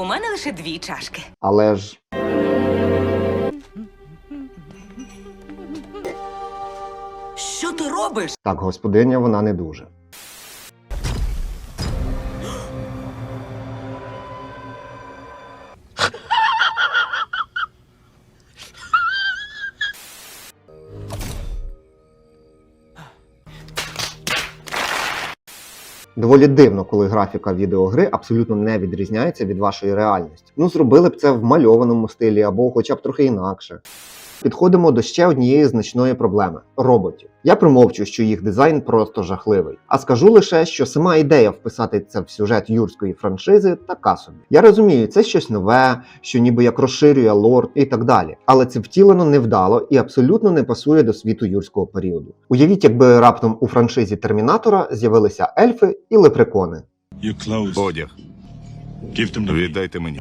У мене лише дві чашки. Але ж Що ти робиш? так, господиня вона не дуже. Доволі дивно, коли графіка відеогри абсолютно не відрізняється від вашої реальності. Ну, зробили б це в мальованому стилі або хоча б трохи інакше. Підходимо до ще однієї значної проблеми роботів. Я промовчу, що їх дизайн просто жахливий. А скажу лише, що сама ідея вписати це в сюжет юрської франшизи така собі. Я розумію, це щось нове, що ніби як розширює лор і так далі. Але це втілено невдало і абсолютно не пасує до світу юрського періоду. Уявіть, якби раптом у франшизі Термінатора з'явилися ельфи і лепрекони. Одяг. Віддайте мені.